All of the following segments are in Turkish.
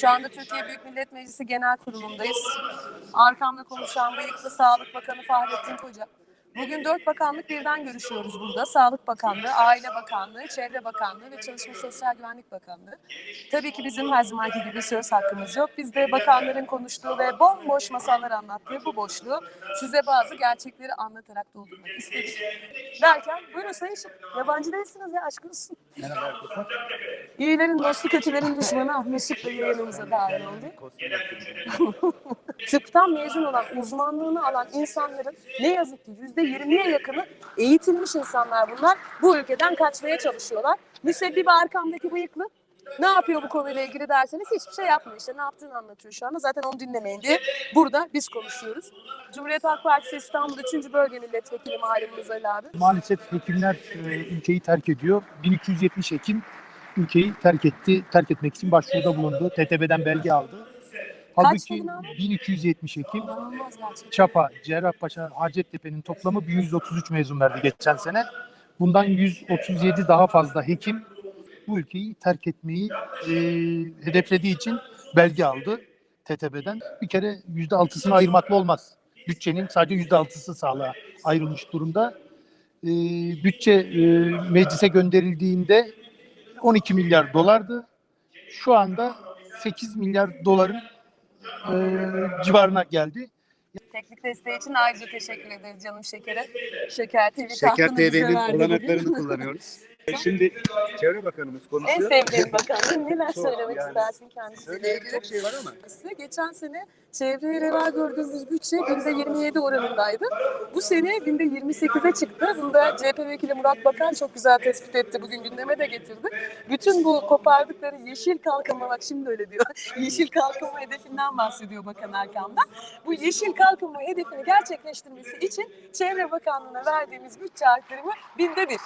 Şu anda Türkiye Büyük Millet Meclisi Genel Kurulu'ndayız. Arkamda konuşan bıyıklı Sağlık Bakanı Fahrettin Koca. Bugün dört bakanlık birden görüşüyoruz burada. Sağlık Bakanlığı, Aile Bakanlığı, Çevre Bakanlığı ve Çalışma Sosyal Güvenlik Bakanlığı. Tabii ki bizim her zamanki gibi söz hakkımız yok. Biz de bakanların konuştuğu ve bomboş masallar anlattığı bu boşluğu size bazı gerçekleri anlatarak doldurmak istedik. Derken buyurun Sayın Şık. Yabancı değilsiniz ya aşk olsun. Merhaba. İyilerin dostu, kötülerin düşmanı Ahmet Şık da yayınımıza dahil oldu. Tıptan mezun olan, uzmanlığını alan insanların ne yazık ki yüzde yirmiye yakını eğitilmiş insanlar bunlar. Bu ülkeden kaçmaya çalışıyorlar. Müsebbibi arkamdaki bıyıklı. Ne yapıyor bu konuyla ilgili derseniz hiçbir şey yapmıyor. İşte ne yaptığını anlatıyor şu anda. Zaten onu dinlemeyin diye burada biz konuşuyoruz. Cumhuriyet Halk Partisi İstanbul 3. Bölge Milletvekili Mahalimiz Ali abi. Maalesef hekimler e, ülkeyi terk ediyor. 1270 hekim ülkeyi terk etti. Terk etmek için başvuruda bulundu. TTB'den belge aldı. Halbuki dedin abi? 1270 hekim İnanılmaz gerçekten. Çapa, Cerrahpaşa, Hacettepe'nin toplamı 1133 mezun verdi geçen sene. Bundan 137 daha fazla hekim bu ülkeyi terk etmeyi e, hedeflediği için belge aldı TTB'den. Bir kere %6'sını ayırmakla olmaz. Bütçenin sadece %6'sı sağlığa ayrılmış durumda. E, bütçe e, meclise gönderildiğinde 12 milyar dolardı. Şu anda 8 milyar doların e, civarına geldi. Teknik desteği için ayrıca teşekkür ederiz canım Şeker'e. Şeker TV Şeker TV'nin olanaklarını kullanıyoruz. Şimdi Çevre Bakanımız En konuşuyor. sevdiğim bakanım. Neler Çok, söylemek yani istersin kendisiyle ilgili? çok şey var ama Geçen sene çevreye reva gördüğümüz bütçe binde 27 oranındaydı. Bu sene binde 28'e çıktı. Bunu da CHP vekili Murat Bakan çok güzel tespit etti. Bugün gündeme de getirdi. Bütün bu kopardıkları yeşil kalkınma, bak şimdi öyle diyor. yeşil kalkınma hedefinden bahsediyor Bakan Erkan'da. Bu yeşil kalkınma hedefini gerçekleştirmesi için Çevre Bakanlığı'na verdiğimiz bütçe artırımı binde bir.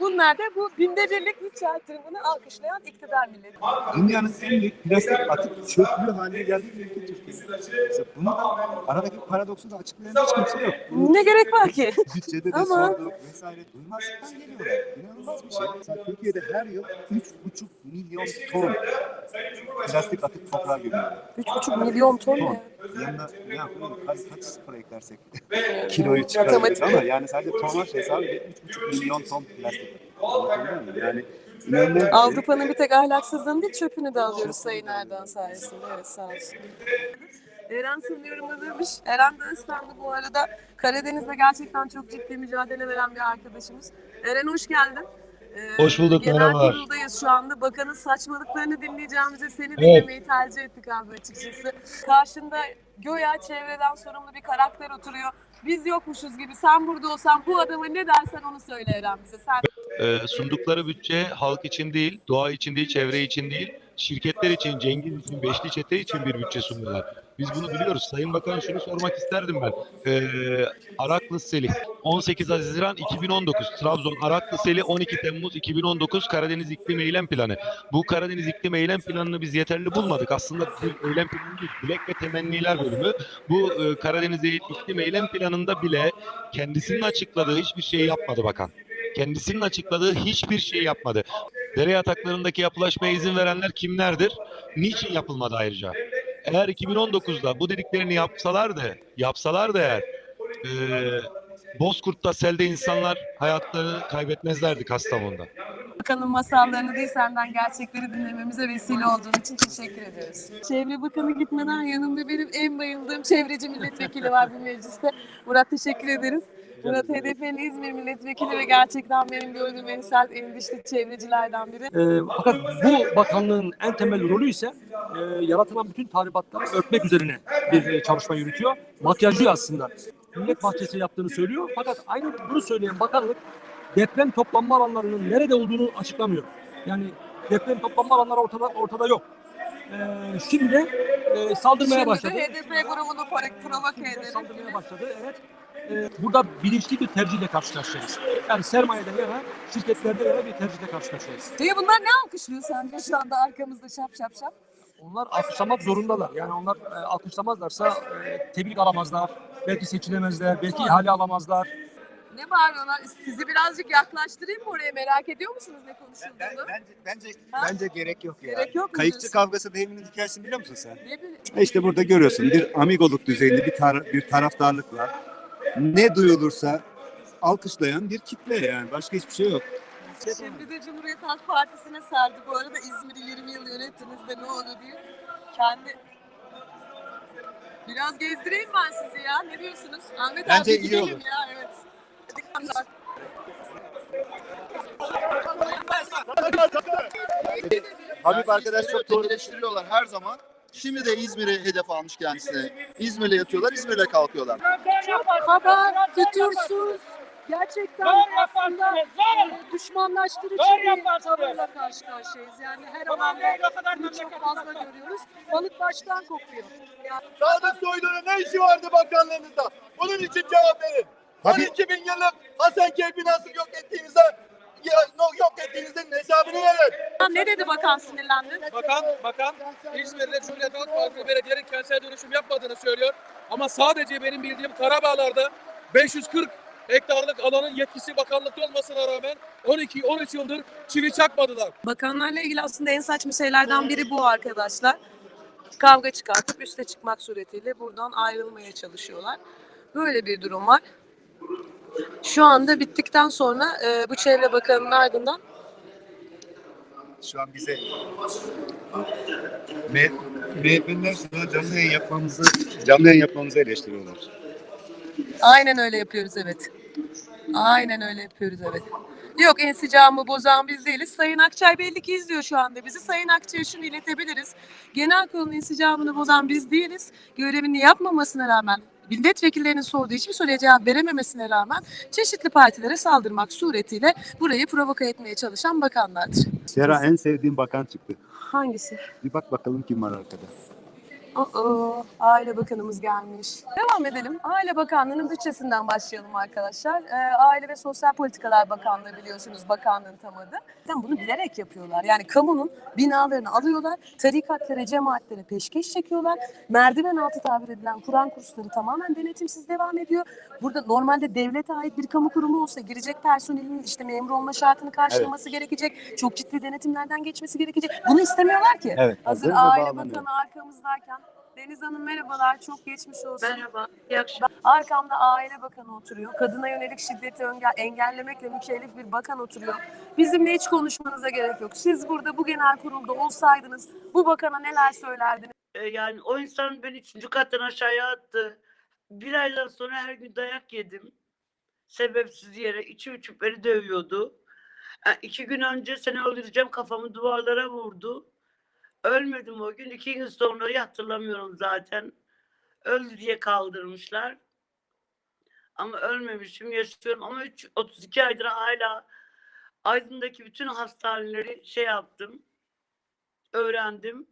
Bunlar da bu binde birlik bütçe artırımını alkışlayan iktidar milleti. dünyanın en büyük plastik atık çöplüğü haline geldiği ülke Türkiye. Mesela bunu da aradaki paradoksu da açıklayan hiç kimse yok. Bunu Ne gerek var ki? bütçede de Ama- sorduk vesaire duymazlıktan geliyorlar. İnanılmaz bir şey. Mesela Türkiye'de her yıl 3,5 milyon ton plastik atık toprağa gömüyorlar. 3,5 milyon ton Ton. ne? Yanına ne yapalım? Kaç, kaç sıfır eklersek kiloyu Matematik. ama yani sadece tonaj hesabı 3,5 milyon ton plastik. Yani. Avrupa'nın bir tek ahlaksızlığını değil çöpünü de alıyoruz Sayın Erdoğan sayesinde. Evet sağ olsun. Eren seni yorumladırmış. Eren de İstanbul bu arada Karadeniz'de gerçekten çok ciddi mücadele veren bir arkadaşımız. Eren hoş geldin. Ee, Hoş bulduk, Genel merhabalar. kuruldayız şu anda. Bakanın saçmalıklarını dinleyeceğimize seni dinlemeyi tercih ettik abi açıkçası. Karşında göya çevreden sorumlu bir karakter oturuyor. Biz yokmuşuz gibi. Sen burada olsan bu adama ne dersen onu söyle Eren bize. Sen Ee, sundukları bütçe halk için değil, doğa için değil, çevre için değil, şirketler için, Cengiz için, Beşli Çete için bir bütçe sunuyorlar. Biz bunu biliyoruz. Sayın Bakan şunu sormak isterdim ben. Ee, Araklı Seli 18 Haziran 2019, Trabzon Araklı Seli 12 Temmuz 2019 Karadeniz İklim Eylem Planı. Bu Karadeniz İklim Eylem Planı'nı biz yeterli bulmadık. Aslında bir eylem planı değil, dilek ve temenniler bölümü. Bu e, Karadeniz İklim Eylem Planı'nda bile kendisinin açıkladığı hiçbir şey yapmadı bakan. Kendisinin açıkladığı hiçbir şey yapmadı. Dere yataklarındaki yapılaşmaya izin verenler kimlerdir? Niçin yapılmadı ayrıca? Eğer 2019'da bu dediklerini yapsalardı, yapsalardı eğer eee Bozkurt'ta selde insanlar hayatlarını kaybetmezlerdi Kastamonu'da. Bakanın masallarını değil senden gerçekleri dinlememize vesile olduğun için teşekkür ediyoruz. Çevre Bakanı gitmeden yanımda benim en bayıldığım çevreci milletvekili var bu mecliste. Murat teşekkür ederiz. Murat HDP'nin İzmir milletvekili ve gerçekten benim gördüğüm en sert, en dişli çevrecilerden biri. Ee, fakat bu bakanlığın en temel rolü ise e, yaratılan bütün tahribatları örtmek üzerine bir e, çalışma yürütüyor. Makyajlıyor aslında. Millet bahçesi yaptığını söylüyor. Fakat aynı bunu söyleyen bakanlık deprem toplanma alanlarının nerede olduğunu açıklamıyor. Yani deprem toplanma alanları ortada ortada yok. Ee, şimdi e, saldırmaya Şimdi başladı. de HDP grubunu pro- provoke edelim. Saldırmaya başladı. Evet. Ee, burada bilinçli bir tercihle karşılaşacağız. Yani sermayede yana, şirketlerde yana bir tercihle karşılaşacağız. Peki bunlar ne alkışlıyor sence şu anda arkamızda şap şap şap? Onlar alkışlamak zorundalar. Yani onlar e, alkışlamazlarsa e, tebrik alamazlar. Belki seçilemezler, belki ihale alamazlar. Ne bağırıyorlar? Sizi birazcık yaklaştırayım mı oraya? Merak ediyor musunuz ne konuşulduğunu? bence bence Ha? bence gerek yok ya. Gerek yok mu Kayıkçı diyorsun? kavgası devrinin hikayesini biliyor musun sen? Ne bileyim. İşte burada görüyorsun bir amigoluk düzeyinde bir tar- bir taraftarlık var. Ne duyulursa alkışlayan bir kitle yani. Başka hiçbir şey yok. Şimdi de Cumhuriyet Halk Partisi'ne sardı. Bu arada İzmir'i 20 yıl yönettiniz de ne oldu diye. Kendi Biraz gezdireyim ben sizi ya. Ne diyorsunuz? Ahmet Bence abi iyi gidelim olur. ya. Evet. Habib arkadaş çok doğru eleştiriyorlar her zaman. Şimdi de İzmir'i hedef almış kendisine. İzmir'le yatıyorlar, İzmir'le kalkıyorlar. Haber, fütursuz, gerçekten aslında e, düşmanlaştırıcı bir tavırla karşı karşıyayız. Yani her alanda bunu çok fazla görüyoruz. Balık baştan kokuyor. Yani Sadık Soylu'nun ne işi vardı bakanlığınızda? Bunun için cevap verin. 12 bin yıllık Hasankeyf binası yok ettiğinizde ya, no- yok ettiğinizin hesabını verin. ne dedi bakan sinirlendi? Bakan, bakan İzmir'de Cumhuriyet Halk Partisi Belediye'nin kentsel dönüşüm yapmadığını söylüyor. Ama sadece benim bildiğim Karabağlar'da 540 hektarlık alanın yetkisi bakanlıkta olmasına rağmen 12-13 yıldır çivi çakmadılar. Bakanlarla ilgili aslında en saçma şeylerden biri bu arkadaşlar. Kavga çıkartıp üste çıkmak suretiyle buradan ayrılmaya çalışıyorlar. Böyle bir durum var. Şu anda bittikten sonra e, bu Çevre Bakanı'nın ardından Şu an bize M- MHP'liler sana canlı yayın yapmamızı canlı yayın yapmamızı eleştiriyorlar. aynen öyle yapıyoruz evet. Aynen öyle yapıyoruz evet. Yok ensicamı bozan biz değiliz. Sayın Akçay belli ki izliyor şu anda bizi. Sayın Akçay'a şunu iletebiliriz. Genel kurulun insicamını bozan biz değiliz. Görevini yapmamasına rağmen milletvekillerinin sorduğu hiçbir soruya cevap verememesine rağmen çeşitli partilere saldırmak suretiyle burayı provoke etmeye çalışan bakanlardır. Sera en sevdiğim bakan çıktı. Hangisi? Bir bak bakalım kim var arkada. Aile Bakanımız gelmiş. Devam edelim. Aile Bakanlığı'nın bütçesinden başlayalım arkadaşlar. Ee, Aile ve Sosyal Politikalar Bakanlığı biliyorsunuz bakanlığın tam adı. Zaten bunu bilerek yapıyorlar. Yani kamunun binalarını alıyorlar, tarikatlara, cemaatlere peşkeş çekiyorlar. Merdiven altı tabir edilen Kur'an kursları tamamen denetimsiz devam ediyor. Burada normalde devlete ait bir kamu kurumu olsa girecek personelin işte memur olma şartını karşılaması gerekecek. Çok ciddi denetimlerden geçmesi gerekecek. Bunu istemiyorlar ki. Evet, Hazır Aile. Bakanı arkamızdayken. Deniz Hanım merhabalar, çok geçmiş olsun. Merhaba, iyi akşamlar. Arkamda Aile Bakanı oturuyor. Kadına yönelik şiddeti engellemekle mükellef bir bakan oturuyor. Bizimle hiç konuşmanıza gerek yok. Siz burada bu genel kurulda olsaydınız bu bakana neler söylerdiniz? Ee, yani o insan beni üçüncü kattan aşağıya attı. Bir aydan sonra her gün dayak yedim. Sebepsiz yere içim içim beni dövüyordu. Yani iki gün önce seni öldüreceğim kafamı duvarlara vurdu. Ölmedim o gün. iki gün sonra hatırlamıyorum zaten. Öldü diye kaldırmışlar. Ama ölmemişim, yaşıyorum. Ama üç- 32 aydır hala Aydın'daki bütün hastaneleri şey yaptım. Öğrendim.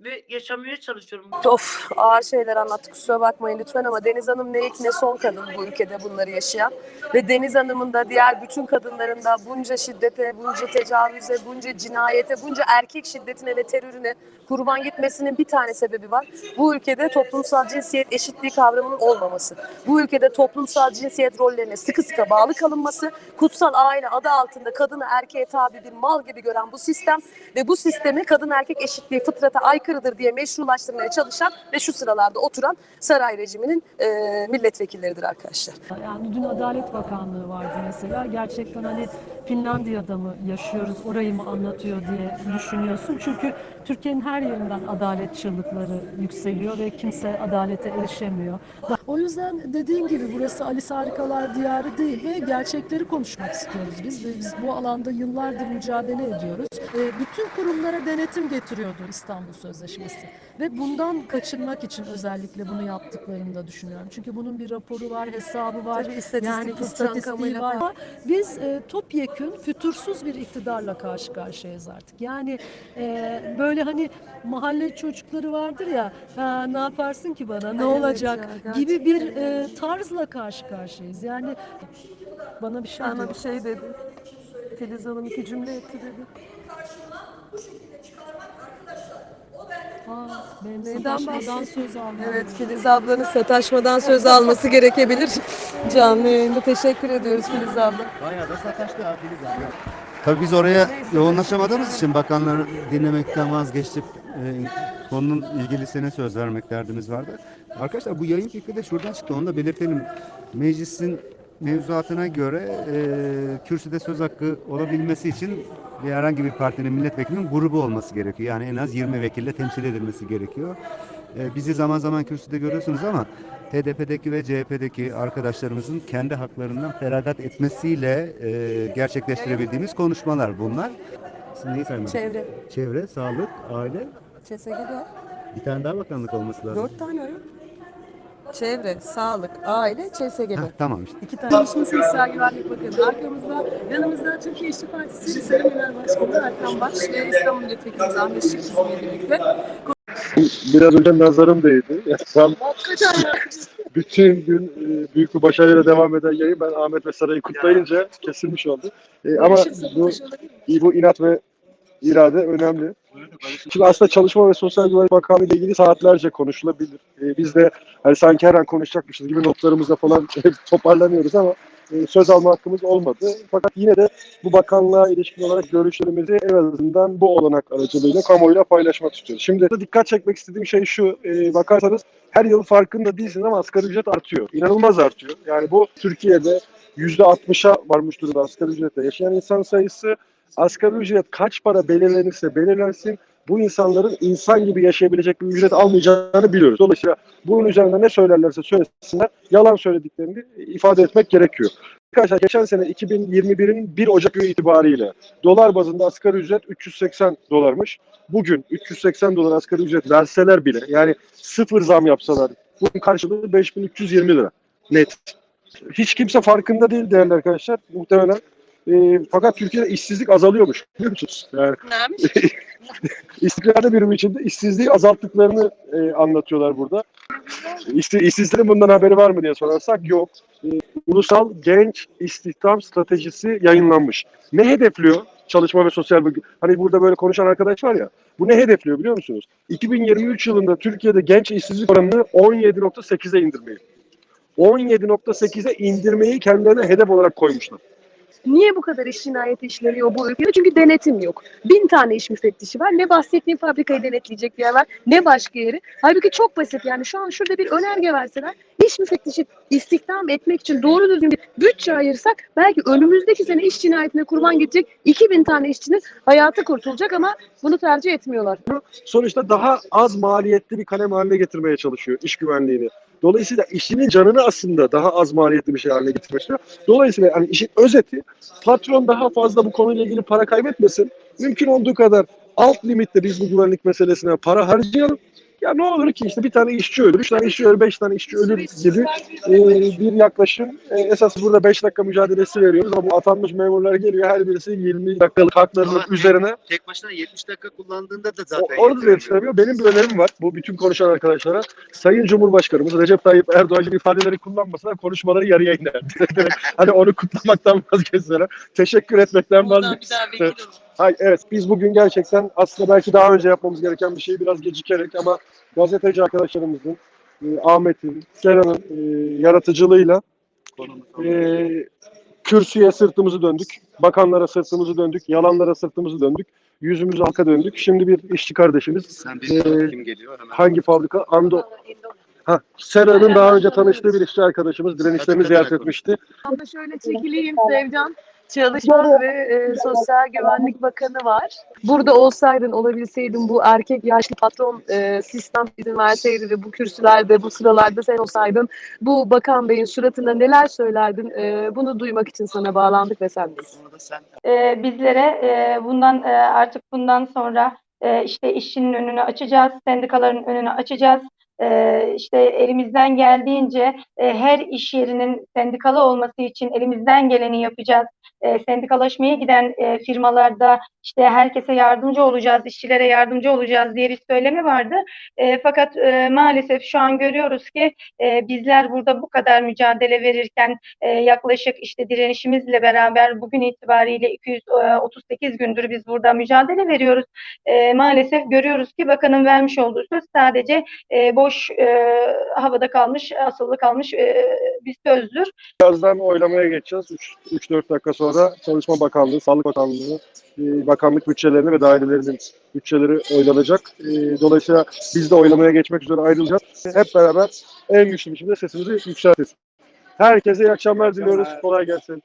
Ve yaşamaya çalışıyorum. Of ağır şeyler anlattık kusura bakmayın lütfen ama Deniz Hanım ne ilk ne son kadın bu ülkede bunları yaşayan. Ve Deniz Hanım'ın da diğer bütün kadınların da bunca şiddete, bunca tecavüze, bunca cinayete, bunca erkek şiddetine ve terörüne kurban gitmesinin bir tane sebebi var. Bu ülkede toplumsal cinsiyet eşitliği kavramının olmaması. Bu ülkede toplumsal cinsiyet rollerine sıkı sıkı bağlı kalınması, kutsal aile adı altında kadını erkeğe tabi bir mal gibi gören bu sistem ve bu sistemi kadın erkek eşitliği fıtrata aykırıdır diye meşrulaştırmaya çalışan ve şu sıralarda oturan saray rejiminin e, milletvekilleridir arkadaşlar. Yani dün Adalet Bakanlığı vardı mesela. Gerçekten hani Finlandiya'da mı yaşıyoruz, orayı mı anlatıyor diye düşünüyorsun. Çünkü Türkiye'nin her yerinden adalet çığlıkları yükseliyor ve kimse adalete erişemiyor. O yüzden dediğin gibi burası Alice Harikalar Diyarı değil ve gerçekleri konuşmak istiyoruz biz. Ve biz bu alanda yıllardır mücadele ediyoruz. E, bütün kurumlara denetim getiriyordu İstanbul Sözleşmesi. Ve bundan kaçınmak için özellikle bunu yaptıklarını da düşünüyorum. Çünkü bunun bir raporu var, hesabı var. Tabii istatistik yani istatistiği var. Biz e, topyekün fütursuz bir iktidarla karşı karşıyayız artık. Yani e, böyle hani mahalle çocukları vardır ya "Ha, ne yaparsın ki bana ne Evet olacak ya, gibi bir e, tarzla karşı karşıyayız. Yani bana bir şey Bana bir şey dedi. Filiz Hanım iki cümle etti dedi. Aa, Benim Neyden sataşmadan söz almam. Evet Filiz ablanın sataşmadan söz alması gerekebilir. Canlı yayında teşekkür ediyoruz Filiz abla. Bayağı da sataştı ha Filiz abi. Tabii biz oraya yoğunlaşamadığımız için bakanları dinlemekten vazgeçtik. Ee, konunun ilgilisine söz vermek derdimiz vardı. Arkadaşlar bu yayın fikri de şuradan çıktı. Onu da belirtelim. Meclisin mevzuatına göre e, kürsüde söz hakkı olabilmesi için bir herhangi bir partinin milletvekilinin grubu olması gerekiyor. Yani en az 20 vekille temsil edilmesi gerekiyor. E, bizi zaman zaman kürsüde görüyorsunuz ama HDP'deki ve CHP'deki arkadaşlarımızın kendi haklarından feragat etmesiyle e, gerçekleştirebildiğimiz konuşmalar bunlar. Siz neyi saymadınız? Çevre. Çevre, sağlık, aile. CSG'de Bir tane daha bakanlık olması lazım. dört tane yok. Çevre, sağlık, aile, CSG'de. Heh, tamam işte. İki tane. Çalışma Sosyal Güvenlik Bakanı. Arkamızda, yanımızda Türkiye İşçi Partisi Sayın Genel Başkanı Erkan Baş ve İstanbul Milletvekilimiz Ahmet Şık bizimle birlikte. Biraz önce nazarım değdi. Tam bütün gün e, büyük bir başarıyla devam eden yayın ben Ahmet ve Saray'ı kutlayınca kesilmiş oldu. E, ama bu, bu inat ve irade önemli. Şimdi aslında Çalışma ve Sosyal Güvenlik Bakanlığı ile ilgili saatlerce konuşulabilir. E, biz de hani sanki her an konuşacakmışız gibi notlarımızla falan toparlanıyoruz ama söz alma hakkımız olmadı. Fakat yine de bu bakanlığa ilişkin olarak görüşlerimizi en azından bu olanak aracılığıyla kamuoyuyla paylaşmak istiyoruz. Şimdi dikkat çekmek istediğim şey şu, e, bakarsanız her yıl farkında değilsiniz ama asgari ücret artıyor. İnanılmaz artıyor. Yani bu Türkiye'de %60'a varmış durumda asgari ücretle yaşayan insan sayısı. Asgari ücret kaç para belirlenirse belirlensin bu insanların insan gibi yaşayabilecek bir ücret almayacağını biliyoruz. Dolayısıyla bunun üzerinde ne söylerlerse söylesinler yalan söylediklerini ifade etmek gerekiyor. Arkadaşlar geçen sene 2021'in 1 Ocak ayı itibariyle dolar bazında asgari ücret 380 dolarmış. Bugün 380 dolar asgari ücret verseler bile yani sıfır zam yapsalar bunun karşılığı 5320 lira net. Hiç kimse farkında değil değerli arkadaşlar muhtemelen. Ee, fakat Türkiye'de işsizlik azalıyormuş. Biliyor musunuz? Yani istikrarlı birim içinde işsizliği azalttıklarını e, anlatıyorlar burada. İşte işsizlerin bundan haberi var mı diye sorarsak yok. E, Ulusal Genç İstihdam Stratejisi yayınlanmış. Ne hedefliyor? Çalışma ve Sosyal. Hani burada böyle konuşan arkadaş var ya. Bu ne hedefliyor biliyor musunuz? 2023 yılında Türkiye'de genç işsizlik oranını 17.8'e indirmeyi. 17.8'e indirmeyi kendilerine hedef olarak koymuşlar. Niye bu kadar iş cinayeti işleniyor bu ülkede? Çünkü denetim yok. Bin tane iş müfettişi var. Ne bahsettiğim fabrikayı denetleyecek bir yer var ne başka yeri. Halbuki çok basit yani şu an şurada bir önerge verseler iş müfettişi istihdam etmek için doğru düzgün bir bütçe ayırsak belki önümüzdeki sene iş cinayetine kurban gidecek 2000 tane işçinin hayatı kurtulacak ama bunu tercih etmiyorlar. sonuçta daha az maliyetli bir kalem haline getirmeye çalışıyor iş güvenliğini. Dolayısıyla işinin canını aslında daha az maliyetli bir şey haline getirmek istiyor. Dolayısıyla hani işin özeti patron daha fazla bu konuyla ilgili para kaybetmesin. Mümkün olduğu kadar alt limitte biz bu güvenlik meselesine para harcayalım. Ya ne olur ki işte bir tane işçi ölür, üç tane işçi ölür, beş tane işçi ölür gibi e, bir yaklaşım. E, esas burada beş dakika mücadelesi veriyoruz ama bu atanmış memurlar geliyor her birisi 20 dakikalık haklarının üzerine Tek başına 70 dakika kullandığında da o, orada da yetiştiremiyor. Benim bir önerim var. Bu bütün konuşan arkadaşlara. Sayın Cumhurbaşkanımız Recep Tayyip Erdoğan gibi ifadeleri kullanmasalar konuşmaları yarıya iner. hani onu kutlamaktan vazgeçseler. Teşekkür etmekten vazgeçseler. Hayır, evet biz bugün gerçekten aslında belki daha önce yapmamız gereken bir şeyi biraz gecikerek ama gazeteci arkadaşlarımızın, e, Ahmet'in, Kenan'ın e, yaratıcılığıyla e, kürsüye sırtımızı döndük, bakanlara sırtımızı döndük, yalanlara sırtımızı döndük, yüzümüzü halka döndük. Şimdi bir işçi kardeşimiz Sen Ee, kim geliyor? Hemen. hangi fabrika? Ando. Ha, Sera'nın daha önce tanıştığı bir işçi arkadaşımız direnişlerini ziyaret etmişti. Ben de şöyle çekileyim Sevcan. Çalışma ve e, Sosyal Güvenlik Bakanı var. Burada olsaydın, olabilseydin bu erkek yaşlı patron e, sistem izin verseydi ve bu kürsülerde, bu sıralarda sen olsaydın bu bakan beyin suratına neler söylerdin? E, bunu duymak için sana bağlandık ve sendeyiz. e, bizlere e, bundan e, artık bundan sonra e, işte işçinin önünü açacağız, sendikaların önünü açacağız. E, işte elimizden geldiğince e, her iş yerinin sendikalı olması için elimizden geleni yapacağız. E, sendikalaşmaya giden e, firmalarda işte herkese yardımcı olacağız, işçilere yardımcı olacağız diye bir söylemi vardı. E, fakat e, maalesef şu an görüyoruz ki e, bizler burada bu kadar mücadele verirken e, yaklaşık işte direnişimizle beraber bugün itibariyle 238 gündür biz burada mücadele veriyoruz. E, maalesef görüyoruz ki bakanın vermiş olduğu söz sadece e, boş e, havada kalmış, asılı kalmış e, bir sözdür. Birazdan oylamaya geçeceğiz. 3-4 dakika sonra Çalışma Bakanlığı, Sağlık Bakanlığı, e, bakanlık bütçelerini ve dairelerinin bütçeleri oylanacak. E, Dolayısıyla biz de oylamaya geçmek üzere ayrılacağız. Hep beraber en güçlü biçimde sesimizi yükselteceğiz. Herkese iyi akşamlar diliyoruz. Kolay gelsin.